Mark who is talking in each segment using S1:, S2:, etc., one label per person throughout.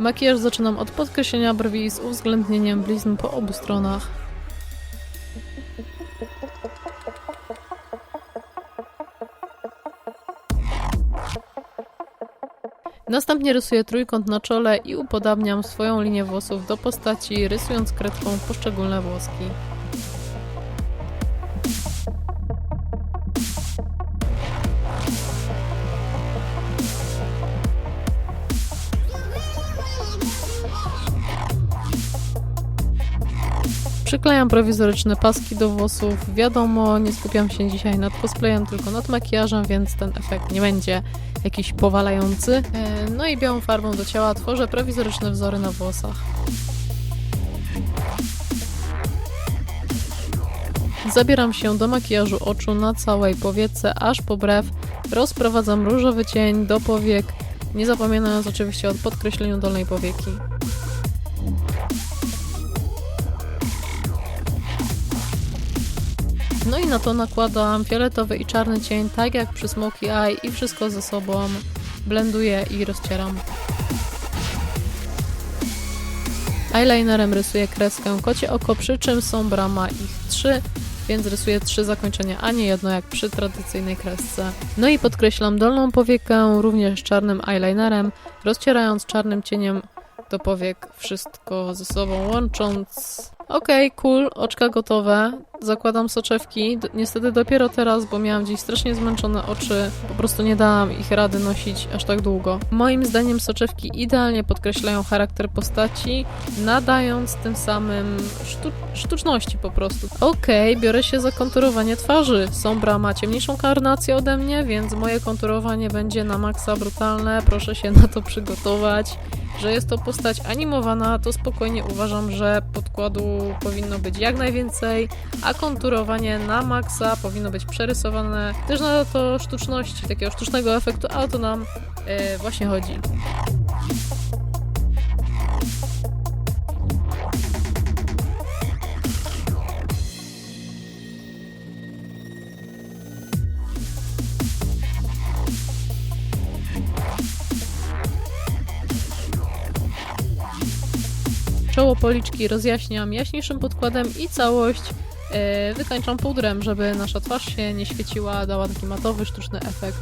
S1: Makijaż zaczynam od podkreślenia brwi z uwzględnieniem blizn po obu stronach. Następnie rysuję trójkąt na czole i upodabniam swoją linię włosów do postaci, rysując kredką poszczególne włoski. Przyklejam prowizoryczne paski do włosów. Wiadomo, nie skupiam się dzisiaj nad cosplayem, tylko nad makijażem, więc ten efekt nie będzie jakiś powalający. E, No i białą farbą do ciała tworzę prowizoryczne wzory na włosach. Zabieram się do makijażu oczu na całej powiece, aż po brew. Rozprowadzam różowy cień do powiek, nie zapominając oczywiście o podkreśleniu dolnej powieki. No i na to nakładam fioletowy i czarny cień, tak jak przy Smoky Eye i wszystko ze sobą blenduję i rozcieram. Eyelinerem rysuję kreskę kocie oko, przy czym są brama ich trzy, więc rysuję trzy zakończenia, a nie jedno jak przy tradycyjnej kresce. No i podkreślam dolną powiekę również czarnym eyelinerem, rozcierając czarnym cieniem do powiek wszystko ze sobą łącząc. Okej, cool, oczka gotowe. Zakładam soczewki. D- niestety dopiero teraz, bo miałam dziś strasznie zmęczone oczy. Po prostu nie dałam ich rady nosić aż tak długo. Moim zdaniem soczewki idealnie podkreślają charakter postaci, nadając tym samym sztu sztuczności po prostu. Okej, biorę się za konturowanie twarzy. Sombra ma ciemniejszą karnację ode mnie, więc moje konturowanie będzie na maksa brutalne. Proszę się na to przygotować. Że jest to postać animowana, to spokojnie uważam, że podkładu powinno być jak najwięcej, a konturowanie na maksa powinno być przerysowane. Też na to sztuczności, takiego sztucznego efektu, a o to nam e, właśnie chodzi. Czoło policzki rozjaśniam jaśniejszym podkładem i całość e, wykańczam pudrem, żeby nasza twarz się nie świeciła, dała taki matowy, sztuczny efekt.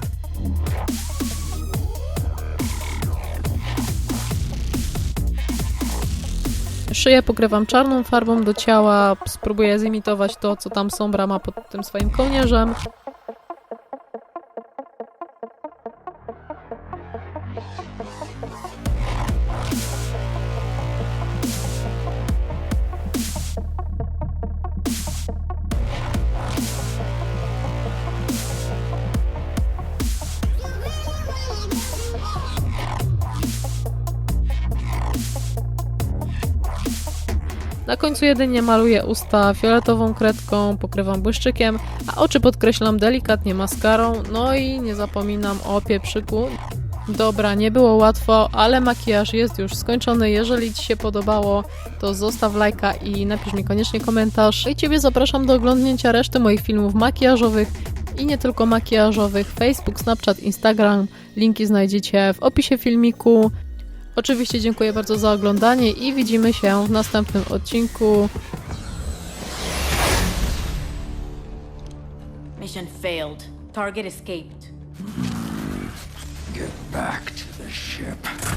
S1: Szyję pokrywam czarną farbą do ciała, spróbuję zimitować to, co tam Sombra ma pod tym swoim kołnierzem. Na końcu jedynie maluję usta fioletową kredką, pokrywam błyszczykiem, a oczy podkreślam delikatnie maskarą, no i nie zapominam o pieprzyku. Dobra, nie było łatwo, ale makijaż jest już skończony. Jeżeli Ci się podobało, to zostaw lajka i napisz mi koniecznie komentarz. I Ciebie zapraszam do oglądnięcia reszty moich filmów makijażowych i nie tylko makijażowych. Facebook, Snapchat, Instagram. Linki znajdziecie w opisie filmiku. Oczywiście dziękuję bardzo za oglądanie i widzimy się w następnym odcinku.
S2: Mission failed. Target escaped.
S3: Get back to the ship.